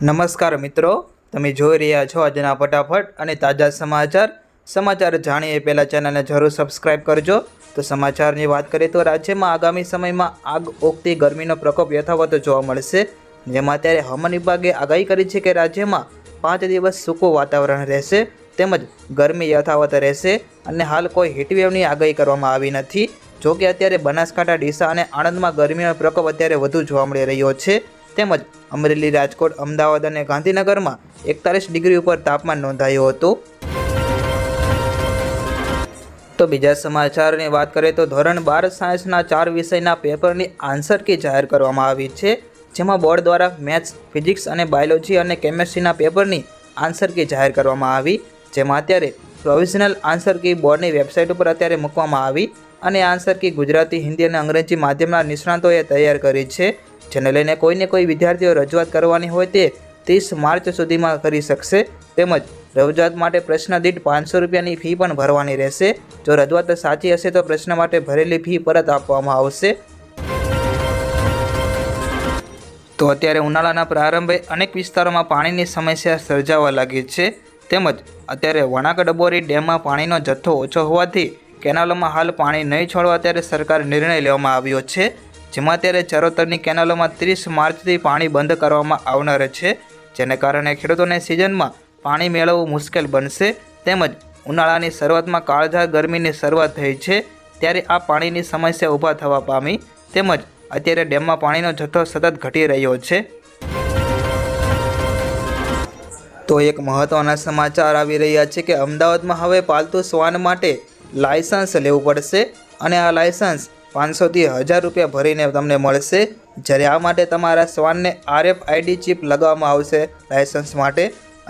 નમસ્કાર મિત્રો, તમે જોઈ રહ્યા છો આજના ફટાફટ અને તાજા સમાચાર. સમાચાર જાણીએ પહેલાં ચેનલને જરૂર સબસ્ક્રાઇબ કરજો. તો સમાચારની વાત કરીએ તો રાજ્યમાં આગામી સમયમાં આગ ઓગતી ગરમીનો પ્રકોપ યથાવત જોવા મળશે. જેમાં અત્યારે હવામાન વિભાગે આગાહી કરી છે કે રાજ્યમાં પાંચ દિવસ સૂકું વાતાવરણ રહેશે, તેમજ ગરમી યથાવત રહેશે અને હાલ કોઈ હીટવેવની આગાહી કરવામાં આવી નથી. જો કે અત્યારે બનાસકાંઠા, ડીસા અને આણંદમાં ગરમીનો પ્રકોપ અત્યારે વધુ જોવા મળી રહ્યો છે. તેમજ અમરેલી રાજકોટ, અમદાવાદ અને ગાંધીનગરમાં એકતાલીસ ડિગ્રી ઉપર તાપમાન નોંધાયું હતું. તો બીજા સમાચારની વાત કરીએ તો ધોરણ બાર સાયન્સના ચાર વિષયના પેપરની આન્સર કી જાહેર કરવામાં આવી છે, જેમાં બોર્ડ દ્વારા મેથ્સ, ફિઝિક્સ અને બાયોલોજી અને કેમેસ્ટ્રીના પેપરની આન્સર કી જાહેર કરવામાં આવી, જેમાં અત્યારે પ્રોવિઝનલ આન્સર કી બોર્ડની વેબસાઇટ ઉપર અત્યારે મૂકવામાં આવી અને આન્સર કી ગુજરાતી, હિન્દી અને અંગ્રેજી માધ્યમના નિષ્ણાતોએ તૈયાર કરી છે. જેને લઈને કોઈને કોઈ વિદ્યાર્થીઓ રજૂઆત કરવાની હોય તે ત્રીસ માર્ચ સુધીમાં કરી શકશે. તેમજ રજૂઆત માટે પ્રશ્ન દીઠ પાંચસો રૂપિયાની ફી પણ ભરવાની રહેશે. જો રજૂઆત સાચી હશે તો પ્રશ્ન માટે ભરેલી ફી પરત આપવામાં આવશે. તો અત્યારે ઉનાળાના પ્રારંભે અનેક વિસ્તારોમાં પાણીની સમસ્યા સર્જાવા લાગી છે. તેમજ અત્યારે વણાક ડબોરી ડેમમાં પાણીનો જથ્થો ઓછો હોવાથી કેનાલોમાં હાલ પાણી નહીં છોડવા ત્યારે સરકાર નિર્ણય લેવામાં આવ્યો છે. જેમાં અત્યારે ચરોતરની કેનાલોમાં ત્રીસ માર્ચથી પાણી બંધ કરવામાં આવનાર છે. જેને કારણે ખેડૂતોને સિઝનમાં પાણી મેળવવું મુશ્કેલ બનશે તેમજ ઉનાળાની શરૂઆતમાં કાળઝાળ ગરમીની શરૂઆત થઈ છે ત્યારે આ પાણીની સમસ્યા ઊભા થવા પામી તેમજ અત્યારે ડેમમાં પાણીનો જથ્થો સતત ઘટી રહ્યો છે. તો એક મહત્ત્વના સમાચાર આવી રહ્યા છે કે અમદાવાદમાં હવે પાલતુ શ્વાન માટે લાયસન્સ લેવું પડશે અને આ લાયસન્સ પાંચસોથી હજાર રૂપિયા ભરીને તમને મળશે. જ્યારે આ માટે તમારા શ્વાનને આરએફ આઈડી ચિપ લગાવવામાં આવશે લાયસન્સ માટે.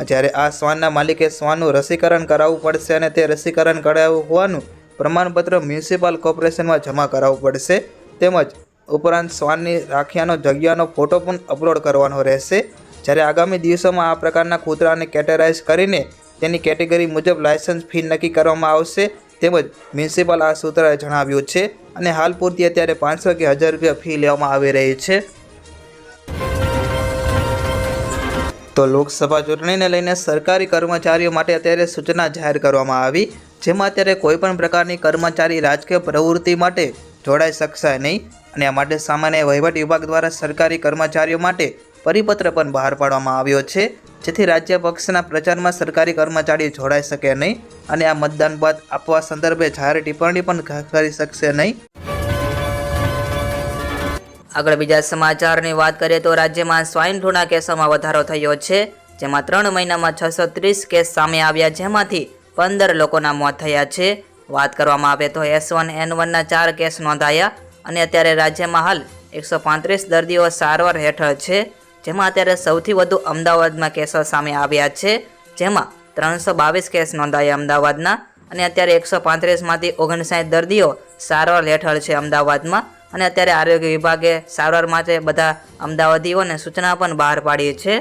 જ્યારે આ શ્વાનના માલિકે શ્વાનનું રસીકરણ કરાવવું પડશે અને તે રસીકરણ કરાવ્યું હોવાનું પ્રમાણપત્ર મ્યુનિસિપલ કોર્પોરેશનમાં જમા કરાવવું પડશે. તેમજ ઉપરાંત શ્વાનની રાખ્યાનો જગ્યાનો ફોટો પણ અપલોડ કરવાનો રહેશે. જ્યારે આગામી દિવસોમાં આ પ્રકારના કૂતરાને કેટેરાઇઝ કરીને તેની કેટેગરી મુજબ લાયસન્સ ફી નક્કી કરવામાં આવશે. તેમજ મ્યુનિસિપલ આ સૂત્રએ જણાવ્યું છે અને હાલ પૂરતી અત્યારે પાંચસો કે હજાર રૂપિયા ફી લેવામાં આવી રહી છે. તો લોકસભા ચૂંટણીને લઈને સરકારી કર્મચારીઓ માટે અત્યારે સૂચના જાહેર કરવામાં આવી, જેમાં અત્યારે કોઈપણ પ્રકારની કર્મચારી રાજકીય પ્રવૃત્તિ માટે જોડાઈ શકશે નહીં. અને આ માટે સામાન્ય વહીવટ વિભાગ દ્વારા સરકારી કર્મચારીઓ માટે પરિપત્ર પણ બહાર પાડવામાં આવ્યો છે, જેથી રાજ્ય પક્ષના પ્રચારમાં સરકારી કર્મચારીઓ જોડાઈ શકે નહીં અને આ મતદાન બાદ આપવા સંદર્ભે જાહેર ટિપ્પણી પણ કરી શકશે નહીં. આગળ બીજા સમાચારની વાત કરીએ તો રાજ્યમાં સ્વાઇન ફ્લૂના કેસોમાં વધારો થયો છે, જેમાં ત્રણ મહિનામાં છસો ત્રીસ કેસ સામે આવ્યા, જેમાંથી પંદર લોકોના મોત થયા છે. વાત કરવામાં આવે તો એસ વન એન વનના ચાર કેસ નોંધાયા અને અત્યારે રાજ્યમાં હાલ એકસો પાંત્રીસ દર્દીઓ સારવાર હેઠળ છે, જેમાં અત્યારે સૌથી વધુ અમદાવાદમાં કેસો સામે આવ્યા છે, જેમાં ત્રણસો બાવીસ કેસ નોંધાયા અમદાવાદના અને અત્યારે એકસો પાંત્રીસમાંથી ઓગણસાઠ દર્દીઓ સારવાર હેઠળ છે અમદાવાદમાં અને અત્યારે આરોગ્ય વિભાગે સારવાર માટે બધા અમદાવાદીઓને સૂચના પણ બહાર પાડી છે.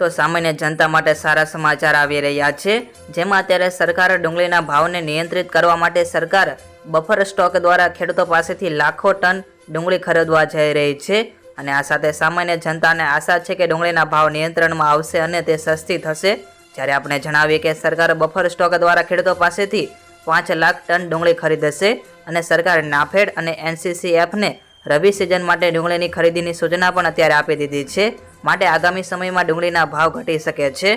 તો સામાન્ય જનતા માટે સારા સમાચાર આવી રહ્યા છે. જેમાં અત્યારે સરકાર ડુંગળીના ભાવને નિયંત્રિત કરવા માટે સરકાર બફર સ્ટોક દ્વારા ખેડૂતો પાસેથી લાખો ટન ડુંગળી ખરીદવા જઈ રહી છે. અને આ સાથે સામાન્ય જનતાને આશા છે કે ડુંગળીના ભાવ નિયંત્રણમાં આવશે અને તે સસ્તી થશે. જ્યારે આપણે જણાવીએ કે સરકાર બફર સ્ટોક દ્વારા ખેડૂતો પાસેથી પાંચ લાખ ટન ડુંગળી ખરીદશે અને સરકાર નાફેડ અને એનસીસીએફને રવિ સિઝન માટે ડુંગળીની ખરીદીની સૂચના પણ અત્યારે આપી દીધી છે. માટે આગામી સમયમાં ડુંગળીના ભાવ ઘટી શકે છે.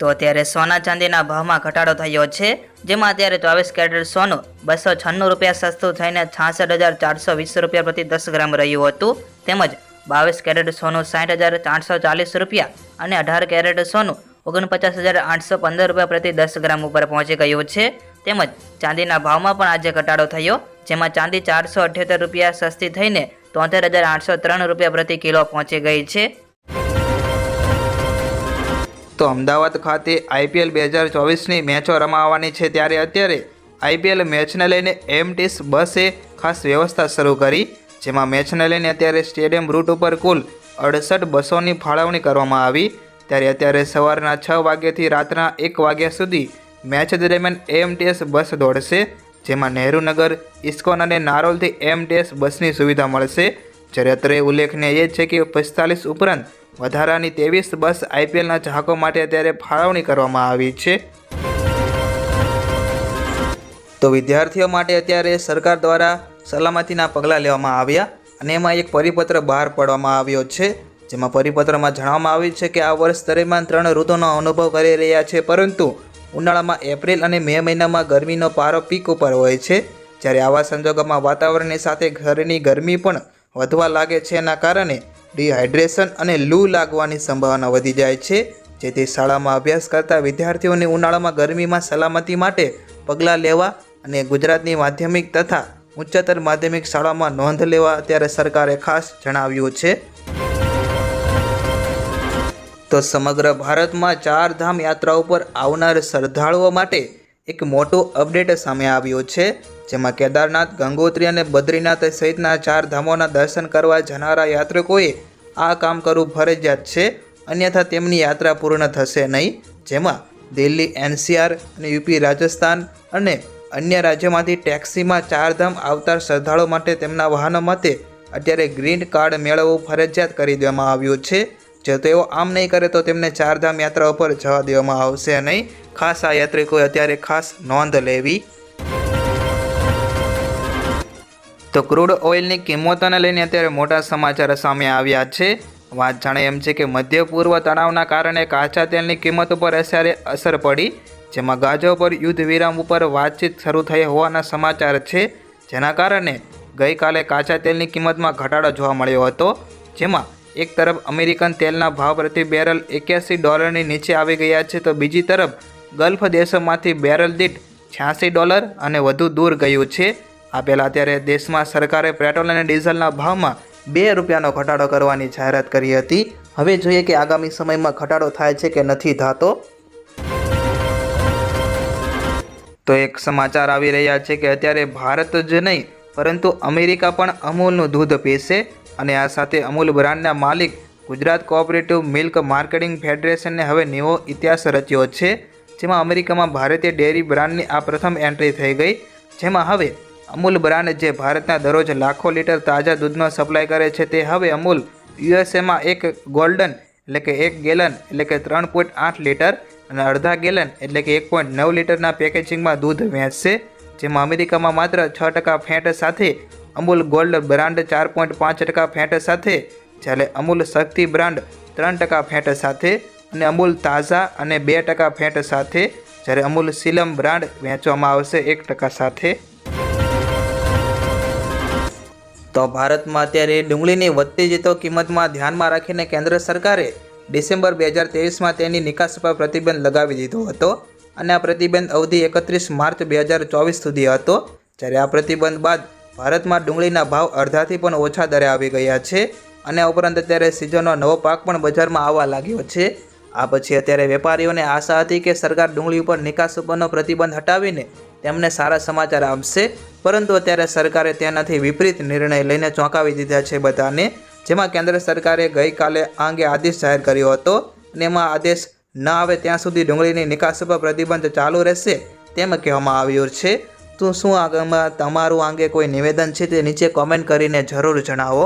તો અત્યારે સોના ચાંદીના ભાવમાં ઘટાડો થયો છે. જેમાં અત્યારે ચોવીસ કેરેટ સોનું બસો છન્નું રૂપિયા સસ્તું થઈને છાસઠ હજાર ચારસો વીસ રૂપિયા પ્રતિ દસ ગ્રામ રહ્યું હતું. તેમજ બાવીસ કેરેટ સોનું સાઠ હજાર ચારસો ચાલીસ રૂપિયા અને અઢાર કેરેટ સોનું ઓગણપચાસ હજાર આઠસો પંદર રૂપિયા પ્રતિ દસ ગ્રામ ઉપર પહોંચી ગયું છે. તેમજ ચાંદીના ભાવમાં પણ આજે ઘટાડો થયો, જેમાં ચાંદી ચારસો અઠ્યોતેર રૂપિયા સસ્તી થઈને તોતેર હજાર આઠસો ત્રણ રૂપિયા પ્રતિ કિલો પહોંચી ગઈ છે. તો અમદાવાદ ખાતે આઈપીએલ બે હજાર ચોવીસની મેચો રમાવાની છે ત્યારે અત્યારે આઈપીએલ મેચને લઈને એમટીસ બસે ખાસ વ્યવસ્થા શરૂ કરી, જેમાં મેચને લઈને અત્યારે સ્ટેડિયમ રૂટ ઉપર કુલ અડસઠ બસોની ફાળવણી કરવામાં આવી. ત્યારે અત્યારે સવારના છ વાગ્યાથી રાતના એક વાગ્યા સુધી મેચ દરમિયાન એમટીએસ બસ દોડશે. જેમાં નહેરુનગર ઇસ્કોન અને નારોલથી એમ ડેશ બસની સુવિધા મળશે. જ્યારે અત્રે ઉલ્લેખનીય એ છે કે પિસ્તાલીસ ઉપરાંત વધારાની ત્રેવીસ બસ આઈપીએલના ચાહકો માટે અત્યારે ફાળવણી કરવામાં આવી છે. તો વિદ્યાર્થીઓ માટે અત્યારે સરકાર દ્વારા સલામતીના પગલાં લેવામાં આવ્યા અને એમાં એક પરિપત્ર બહાર પાડવામાં આવ્યો છે. જેમાં પરિપત્રમાં જણાવવામાં આવ્યું છે કે આ વર્ષ દરમિયાન ત્રણ ઋતુનો અનુભવ કરી રહ્યા છે, પરંતુ ઉનાળામાં એપ્રિલ અને મે મહિનામાં ગરમીનો પારો પીક ઉપર હોય છે. જ્યારે આવા સંજોગોમાં વાતાવરણની સાથે ઘરની ગરમી પણ વધવા લાગે છે એના કારણે ડિહાઇડ્રેશન અને લૂ લાગવાની સંભાવના વધી જાય છે. જેથી શાળામાં અભ્યાસ કરતા વિદ્યાર્થીઓને ઉનાળામાં ગરમીમાં સલામતી માટે પગલાં લેવા અને ગુજરાતની માધ્યમિક તથા ઉચ્ચતર માધ્યમિક શાળામાં નોંધ લેવા અત્યારે સરકારે ખાસ જણાવ્યું છે. તો સમગ્ર ભારતમાં ચાર ધામ યાત્રા ઉપર આવનાર શ્રદ્ધાળુઓ માટે એક મોટો અપડેટ સામે આવ્યો છે, જેમાં કેદારનાથ, ગંગોત્રી અને બદ્રીનાથ સહિતના ચાર ધામોના દર્શન કરવા જનારા યાત્રિકોએ આ કામ કરવું ફરજિયાત છે, અન્યથા તેમની યાત્રા પૂર્ણ થશે નહીં, જેમાં દિલ્હી, એનસીઆર અને યુપી, રાજસ્થાન અને અન્ય રાજ્યોમાંથી ટેક્સીમાં ચારધામ આવતા શ્રદ્ધાળુઓ માટે તેમના વાહનો માટે અત્યારે ગ્રીન કાર્ડ મેળવવું ફરજિયાત કરી દેવામાં આવ્યું છે. જો તેઓ આમ નહીં કરે તો તેમને ચારધામ યાત્રા ઉપર જવા દેવામાં આવશે નહીં. ખાસ આ યાત્રિકોએ અત્યારે ખાસ નોંધ લેવી. તો ક્રૂડ ઓઇલની કિંમતોને લઈને અત્યારે મોટા સમાચાર સામે આવ્યા છે. વાત જાણે એમ છે કે મધ્ય પૂર્વ તણાવના કારણે કાચા તેલની કિંમત ઉપર અત્યારે અસર પડી, જેમાં ગાઝો પર યુદ્ધ વિરામ ઉપર વાતચીત શરૂ થઈ હોવાના સમાચાર છે. જેના કારણે ગઈકાલે કાચા તેલની કિંમતમાં ઘટાડો જોવા મળ્યો હતો, જેમાં એક તરફ અમેરિકન તેલના ભાવ પ્રતિ બેરલ એક્યાસી ડોલરની નીચે આવી ગયા છે, તો બીજી તરફ ગલ્ફ દેશોમાંથી બેરલ દીઠ છ્યાસી ડોલર અને વધુ દૂર ગયું છે. આ પહેલાં અત્યારે દેશમાં સરકારે પેટ્રોલ અને ડીઝલના ભાવમાં બે રૂપિયાનો ઘટાડો કરવાની જાહેરાત કરી હતી. હવે જોઈએ કે આગામી સમયમાં ઘટાડો થાય છે કે નથી થતો. તો એક સમાચાર આવી રહ્યા છે કે અત્યારે ભારત જ નહીં, પરંતુ અમેરિકા પણ અમૂલનું દૂધ પીશે. અને આ સાથે અમૂલ બ્રાન્ડના માલિક ગુજરાત કોઓપરેટિવ મિલ્ક માર્કેટિંગ ફેડરેશનને હવે નવો ઇતિહાસ રચ્યો છે, જેમાં અમેરિકામાં ભારતીય ડેરી બ્રાન્ડની આ પ્રથમ એન્ટ્રી થઈ ગઈ, જેમાં હવે અમૂલ બ્રાન્ડ જે ભારતના દરરોજ લાખો લીટર તાજા દૂધનો સપ્લાય કરે છે તે હવે અમૂલ યુએસએમાં એક ગોલ્ડન એટલે કે એક ગેલન એટલે કે ત્રણ પોઈન્ટ આઠ લીટર અને અડધા ગેલન એટલે કે એક પોઈન્ટ નવ લીટરના પેકેજિંગમાં દૂધ વેચશે, જેમાં અમેરિકામાં માત્ર છ ટકા ફેટ સાથે અમૂલ ગોલ્ડ બ્રાન્ડ ચાર પોઈન્ટ પાંચ ટકા ફેટ સાથે, જ્યારે અમૂલ શક્તિ બ્રાન્ડ ત્રણ ટકા ફેટ સાથે અને અમૂલ તાઝા અને બે ટકા ફેટ સાથે, જ્યારે અમૂલ સિલમ બ્રાન્ડ વેચવામાં આવશે એક ટકા સાથે. તો ભારતમાં અત્યારે ડુંગળીની વધતી જતો કિંમતમાં ધ્યાનમાં રાખીને કેન્દ્ર સરકારે ડિસેમ્બર બે હજાર ત્રેવીસમાં તેની નિકાસ પર પ્રતિબંધ લગાવી દીધો હતો અને આ પ્રતિબંધ અવધિ એકત્રીસ માર્ચ બે હજાર ચોવીસ સુધી હતો, જ્યારે આ પ્રતિબંધ બાદ ભારતમાં ડુંગળીના ભાવ અડધાથી પણ ઓછા દરે આવી ગયા છે અને ઉપરાંત અત્યારે સિઝનનો નવો પાક પણ બજારમાં આવવા લાગ્યો છે. આ પછી અત્યારે વેપારીઓને આશા હતી કે સરકાર ડુંગળી ઉપર નિકાસ ઉપરનો પ્રતિબંધ હટાવીને તેમને સારા સમાચાર આપશે, પરંતુ અત્યારે સરકારે તેનાથી વિપરીત નિર્ણય લઈને ચોંકાવી દીધા છે બધાને, જેમાં કેન્દ્ર સરકારે ગઈકાલે આ અંગે આદેશ જાહેર કર્યો હતો અને એમાં આદેશ ન આવે ત્યાં સુધી ડુંગળીની નિકાસ ઉપર પ્રતિબંધ ચાલુ રહેશે તેમ કહેવામાં આવ્યું છે. તો શું આગળમાં તમારું અંગે કોઈ નિવેદન છે તે નીચે કોમેન્ટ કરીને જરૂર જણાવો.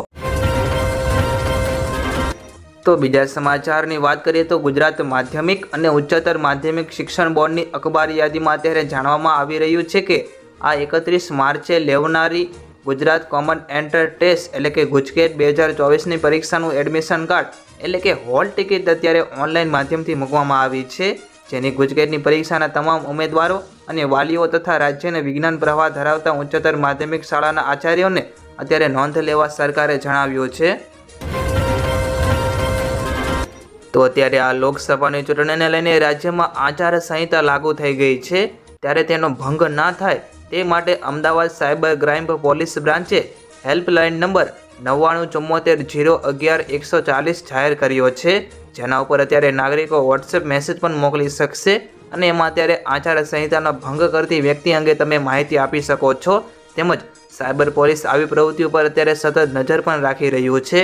તો બીજા સમાચારની વાત કરીએ તો ગુજરાત માધ્યમિક અને ઉચ્ચતર માધ્યમિક શિક્ષણ બોર્ડની અખબારી યાદીમાં અત્યારે જાણવામાં આવી રહ્યું છે કે આ એકત્રીસ માર્ચે લેવનારી ગુજરાત કોમન એન્ટર ટેસ્ટ એટલે કે ગુજકેટ બે હજાર ચોવીસની પરીક્ષાનું એડમિશન કાર્ડ એટલે કે હોલ ટિકિટ અત્યારે ઓનલાઈન માધ્યમથી મૂકવામાં આવી છે. જેની ગુજકેટની પરીક્ષાના તમામ ઉમેદવારો અને વાલીઓ તથા રાજ્યને વિજ્ઞાન પ્રવાહ ધરાવતા ઉચ્ચતર માધ્યમિક શાળાના આચાર્યોને અત્યારે નોંધ લેવા સરકારે જણાવ્યું છે. તો અત્યારે આ લોકસભાની ચૂંટણીને લઈને રાજ્યમાં આચાર સંહિતા લાગુ થઈ ગઈ છે. ત્યારે તેનો ભંગ ના થાય તે માટે અમદાવાદ સાયબર ક્રાઇમ પોલીસ બ્રાન્ચે હેલ્પલાઇન નંબર નવ્વાણું ચુમ્મોતેર જીરો અગિયાર એકસો ચાલીસ જાહેર કર્યો છે. જેના ઉપર અત્યારે નાગરિકો વોટ્સએપ મેસેજ પણ મોકલી શકશે અને એમાં અત્યારે આચાર સંહિતાનો ભંગ કરતી વ્યક્તિ અંગે તમે માહિતી આપી શકો છો. તેમજ સાયબર પોલીસ આવી પ્રવૃત્તિ ઉપર અત્યારે સતત નજર પણ રાખી રહ્યું છે.